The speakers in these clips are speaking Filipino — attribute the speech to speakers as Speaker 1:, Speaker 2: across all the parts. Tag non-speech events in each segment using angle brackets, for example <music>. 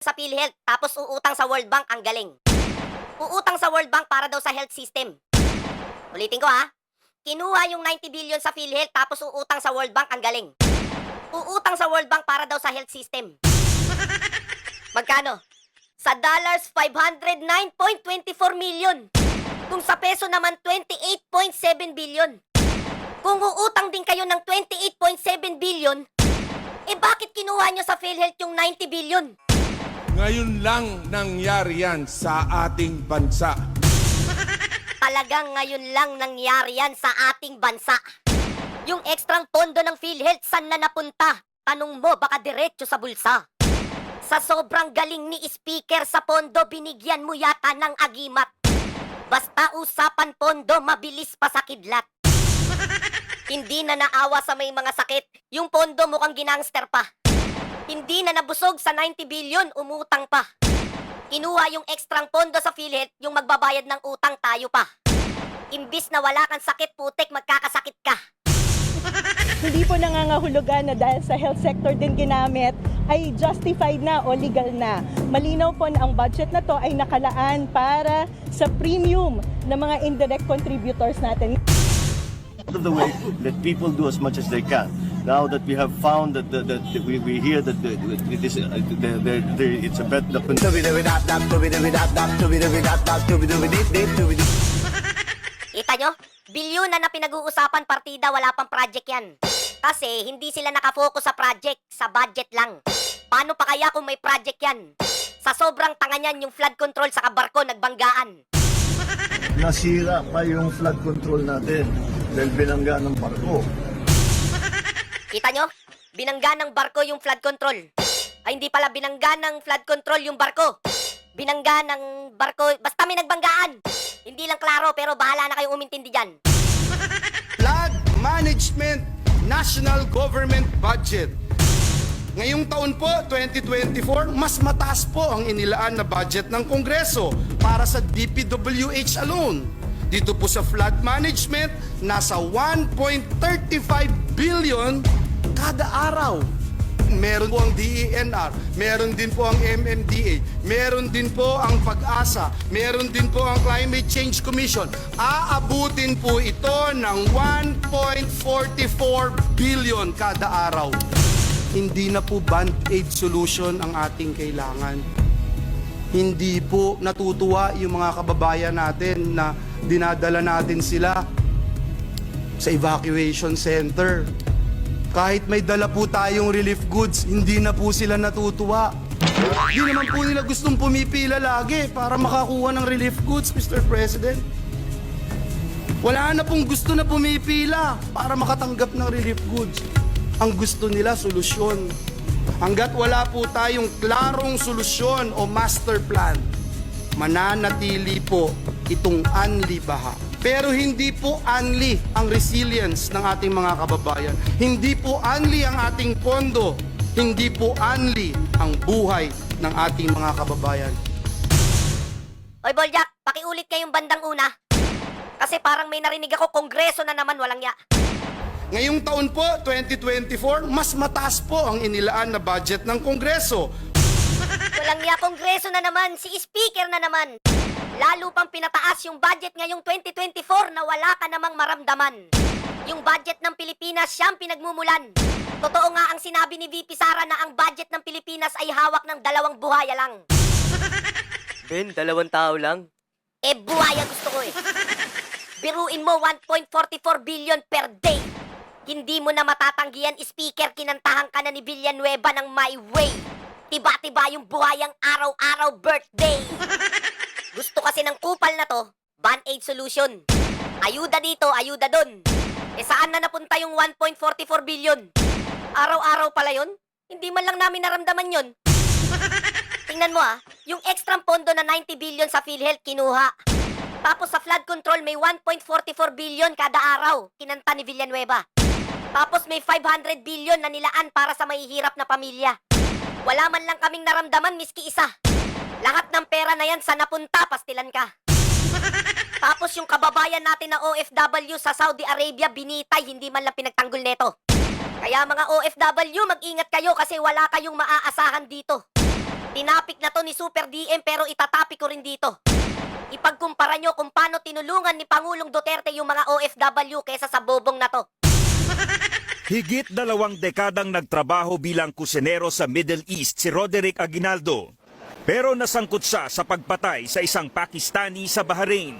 Speaker 1: sa PhilHealth tapos uutang sa World Bank ang galing. Uutang sa World Bank para daw sa health system. Ulitin ko ha. Kinuha yung 90 billion sa PhilHealth tapos uutang sa World Bank ang galing. Uutang sa World Bank para daw sa health system. Magkano? Sa dollars 509.24 million. Kung sa peso naman 28.7 billion. Kung uutang din kayo ng 28.7 billion, eh bakit kinuha nyo sa PhilHealth yung 90 billion?
Speaker 2: Ngayon lang nangyari yan sa ating bansa.
Speaker 1: Talagang ngayon lang nangyari yan sa ating bansa. Yung ekstrang pondo ng PhilHealth, saan na napunta? Tanong mo, baka diretso sa bulsa. Sa sobrang galing ni speaker sa pondo, binigyan mo yata ng agimat. Basta usapan pondo, mabilis pa sa kidlat. Hindi na naawa sa may mga sakit, yung pondo mukhang ginangster pa. Hindi na nabusog sa 90 billion, umutang pa. Kinuha yung ekstrang pondo sa PhilHealth, yung magbabayad ng utang tayo pa. Imbis na wala kang sakit, putek, magkakasakit ka. <laughs>
Speaker 3: hindi po nangangahulugan na dahil sa health sector din ginamit ay justified na o legal na. Malinaw po na ang budget na to ay nakalaan para sa premium ng mga indirect contributors natin.
Speaker 4: out of the way, let people do as much as they can. Now that we have found that, that, that we, we hear that the, it is, uh, the, the, the, it's a bet the
Speaker 1: Kita nyo? Bilyon na na pinag-uusapan partida, wala pang project yan. Kasi hindi sila nakafocus sa project, sa budget lang. Paano pa kaya kung may project yan? Sa sobrang tanga niyan, yung flood control sa barko nagbanggaan.
Speaker 4: nasira pa yung flood control natin dahil binangga ng barko.
Speaker 1: Kita nyo? Binangga ng barko yung flood control. Ay, hindi pala binangga ng flood control yung barko. Binangga ng barko, basta may nagbanggaan. Hindi lang klaro, pero bahala na kayong umintindi dyan.
Speaker 5: Flood Management National Government Budget. Ngayong taon po, 2024, mas mataas po ang inilaan na budget ng Kongreso para sa DPWH alone. Dito po sa flood management, nasa 1.35 billion kada araw. Meron po ang DENR, meron din po ang MMDA, meron din po ang PAG-asa, meron din po ang Climate Change Commission. Aabutin po ito ng 1.44 billion kada araw. Hindi na po band-aid solution ang ating kailangan. Hindi po natutuwa yung mga kababayan natin na dinadala natin sila sa evacuation center. Kahit may dala po tayong relief goods, hindi na po sila natutuwa. Hindi naman po nila gustong pumipila lagi para makakuha ng relief goods, Mr. President. Wala na pong gusto na pumipila para makatanggap ng relief goods. Ang gusto nila, solusyon. Hanggat wala po tayong klarong solusyon o master plan, mananatili po itong anli baha. Pero hindi po anli ang resilience ng ating mga kababayan. Hindi po anli ang ating pondo. Hindi po anli ang buhay ng ating mga kababayan.
Speaker 1: Oy, Boljak, pakiulit kayong bandang una. Kasi parang may narinig ako, kongreso na naman, walang ya.
Speaker 5: Ngayong taon po, 2024, mas mataas po ang inilaan na budget ng Kongreso.
Speaker 1: Walang ya, kongreso na naman, si speaker na naman. Lalo pang pinataas yung budget ngayong 2024 na wala ka namang maramdaman. Yung budget ng Pilipinas, siyang pinagmumulan. Totoo nga ang sinabi ni VP Sara na ang budget ng Pilipinas ay hawak ng dalawang buhaya lang.
Speaker 6: Ben, dalawang tao lang.
Speaker 1: Eh, buhaya gusto ko eh. Biruin mo 1.44 billion per day. Hindi mo na matatanggihan, speaker, kinantahan ka na ni Villanueva ng My Way. Tiba-tiba yung buhayang araw-araw birthday. Gusto kasi ng kupal na to, band-aid solution. Ayuda dito, ayuda doon. Eh saan na napunta yung 1.44 billion? Araw-araw pala yun? Hindi man lang namin naramdaman yun. Tingnan mo ah, yung extra pondo na 90 billion sa PhilHealth kinuha. Tapos sa flood control may 1.44 billion kada araw, kinanta ni Villanueva. Tapos may 500 billion na nilaan para sa mahihirap na pamilya. Wala man lang kaming naramdaman miski isa. Lahat ng pera na yan sa napunta, pastilan ka. Tapos yung kababayan natin na OFW sa Saudi Arabia binitay, hindi man lang pinagtanggol neto. Kaya mga OFW, mag-ingat kayo kasi wala kayong maaasahan dito. Tinapik na to ni Super DM pero itatapik ko rin dito. Ipagkumpara nyo kung paano tinulungan ni Pangulong Duterte yung mga OFW kesa sa bobong na to.
Speaker 7: Higit dalawang dekadang nagtrabaho bilang kusinero sa Middle East si Roderick Aguinaldo. Pero nasangkot siya sa pagpatay sa isang Pakistani sa Bahrain.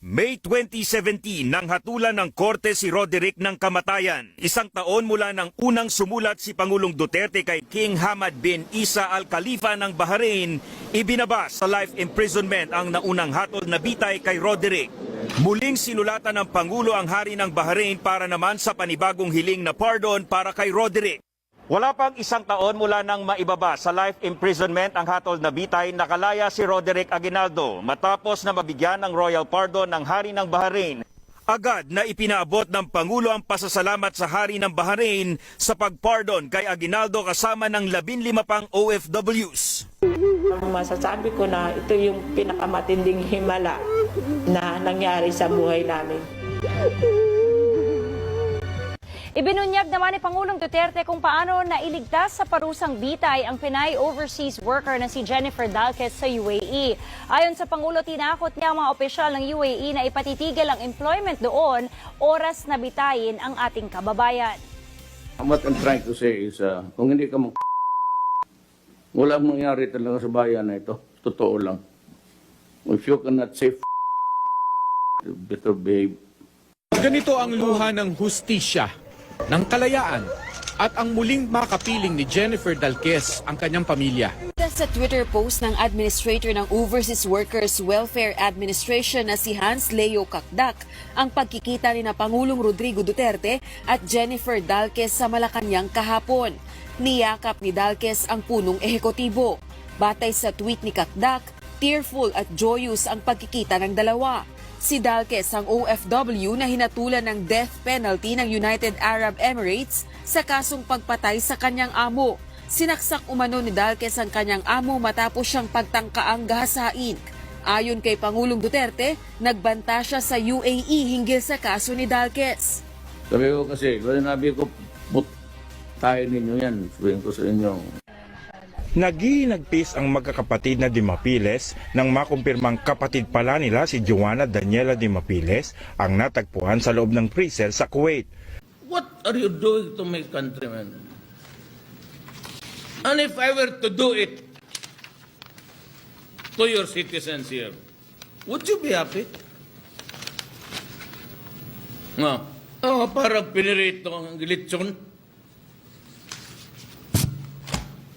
Speaker 7: May 2017 nang hatulan ng korte si Roderick ng kamatayan. Isang taon mula nang unang sumulat si Pangulong Duterte kay King Hamad bin Isa Al Khalifa ng Bahrain, ibinabas sa life imprisonment ang naunang hatol na bitay kay Roderick. Muling sinulatan ng Pangulo ang hari ng Bahrain para naman sa panibagong hiling na pardon para kay Roderick. Wala pang isang taon mula nang maibaba sa life imprisonment ang hatol na bitay, nakalaya si Roderick Aguinaldo matapos na mabigyan ng royal pardon ng hari ng Bahrain. Agad na ipinaabot ng Pangulo ang pasasalamat sa hari ng Bahrain sa pagpardon kay Aguinaldo kasama ng 15 pang OFWs.
Speaker 8: Masasabi ko na ito yung pinakamatinding himala na nangyari sa buhay namin.
Speaker 9: Ibinunyag naman ni Pangulong Duterte kung paano nailigtas sa parusang bitay ang Pinay overseas worker na si Jennifer Dalquez sa UAE. Ayon sa Pangulo, tinakot niya ang mga opisyal ng UAE na ipatitigil ang employment doon oras na bitayin ang ating kababayan.
Speaker 10: What I'm trying to say is, uh, kung hindi ka mag walang mangyari talaga sa bayan na ito. Totoo lang. If you cannot say you better behave.
Speaker 11: Ganito ang luha ng hustisya, ng kalayaan, at ang muling makapiling ni Jennifer Dalquez ang kanyang pamilya.
Speaker 12: Sa Twitter post ng Administrator ng Overseas Workers Welfare Administration na si Hans Leo Kakdak ang pagkikita ni na Pangulong Rodrigo Duterte at Jennifer Dalquez sa Malacanang kahapon. Niyakap ni Dalquez ang punong ehekutibo. Batay sa tweet ni Kakdak, tearful at joyous ang pagkikita ng dalawa. Si Dalquez ang OFW na hinatulan ng death penalty ng United Arab Emirates sa kasong pagpatay sa kanyang amo. Sinaksak umano ni Dalquez ang kanyang amo matapos siyang pagtangkaang gahasain. Ayon kay Pangulong Duterte, nagbanta siya sa UAE hinggil sa kaso ni Dalquez.
Speaker 10: Sabi ko kasi, sinabi ko, put tayo ninyo yan. Sabihin ko sa inyo,
Speaker 7: Nagiinagpis ang magkakapatid na Dimapiles nang makumpirmang kapatid pala nila si Joanna Daniela Dimapiles ang natagpuan sa loob ng freezer sa Kuwait.
Speaker 10: What are you doing to my countrymen? And if I were to do it to your citizens here, would you be happy? No. Oh, parang pinirito ang gilitsyon.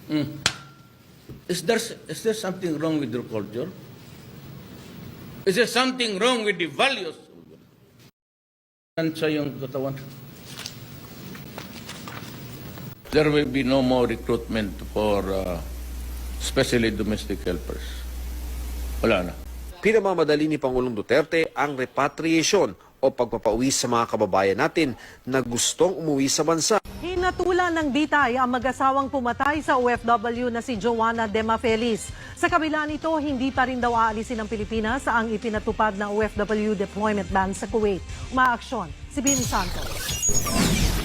Speaker 10: Hmm. Is there, is there something wrong with your culture? Is there something wrong with the values? Sa yung katawan. There will be no more recruitment for uh, especially domestic helpers. Wala na.
Speaker 13: Pinamamadali ni Pangulong Duterte ang repatriation o pagpapauwi sa mga kababayan natin na gustong umuwi sa bansa.
Speaker 3: Hinatulan ng bitay ang mag-asawang pumatay sa OFW na si Joanna Dema Feliz. Sa kabila nito, hindi pa rin daw aalisin ng Pilipinas ang ipinatupad na OFW deployment ban sa Kuwait. Umaaksyon si Bin Santos.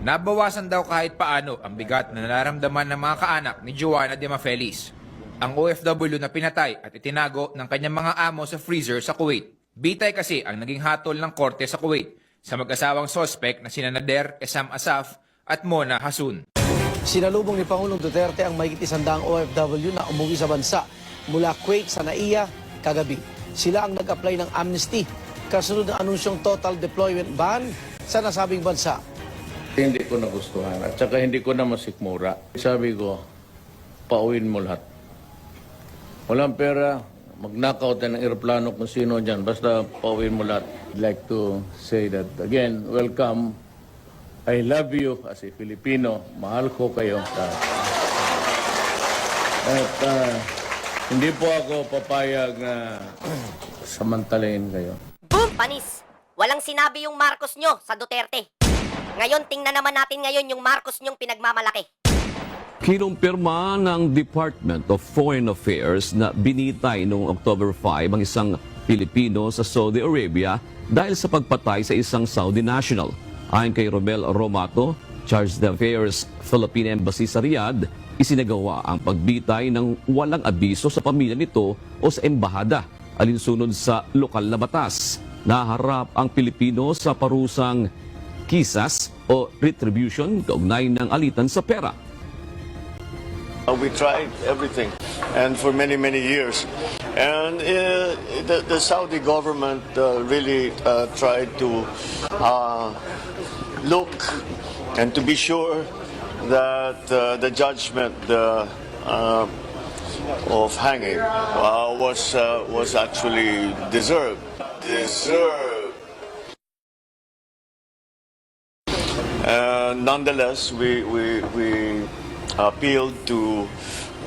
Speaker 11: Nabawasan daw kahit paano ang bigat na nararamdaman ng mga kaanak ni Joanna de Mafelis. Ang OFW na pinatay at itinago ng kanyang mga amo sa freezer sa Kuwait. Bitay kasi ang naging hatol ng korte sa Kuwait sa mag-asawang sospek na sina Nader Esam Asaf at Mona Hasun.
Speaker 13: Sinalubong ni Pangulong Duterte ang mahigit isandang OFW na umuwi sa bansa mula Kuwait sa Naiya kagabi. Sila ang nag-apply ng amnesty kasunod ng anunsyong total deployment ban sa nasabing bansa.
Speaker 10: Hindi ko nagustuhan at saka hindi ko na masikmura. Sabi ko, pauwin mo lahat. Walang pera, mag-knockout ng aeroplano kung sino dyan. Basta pauwin mo lahat. I'd like to say that again, welcome. I love you as a Filipino. Mahal ko kayo. At ah, hindi po ako papayag na <clears throat> samantalayin kayo.
Speaker 1: Boom! Panis! Walang sinabi yung Marcos nyo sa Duterte. Ngayon, tingnan naman natin ngayon yung Marcos nyong pinagmamalaki.
Speaker 14: Kinumpirma ng Department of Foreign Affairs na binitay noong October 5 ang isang Pilipino sa Saudi Arabia dahil sa pagpatay sa isang Saudi national. Ayon kay Romel Romato, Charge d'Affaires Philippine Embassy sa Riyadh, Isinagawa ang pagbitay ng walang abiso sa pamilya nito o sa embahada alinsunod sa lokal na batas. Naharap ang Pilipino sa parusang kisas o retribution kaugnay ng alitan sa pera.
Speaker 4: Uh, we tried everything, and for many, many years. And uh, the, the Saudi government uh, really uh, tried to uh, look and to be sure that uh, the judgment uh, uh, of hanging uh, was, uh, was actually deserved. Deserved. Uh, nonetheless, we, we, we appealed to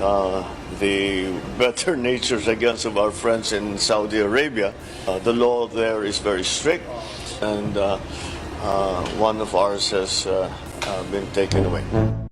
Speaker 4: uh, the <laughs> better natures, I guess, of our friends in Saudi Arabia. Uh, the law there is very strict, and uh, uh, one of ours has uh, been taken away.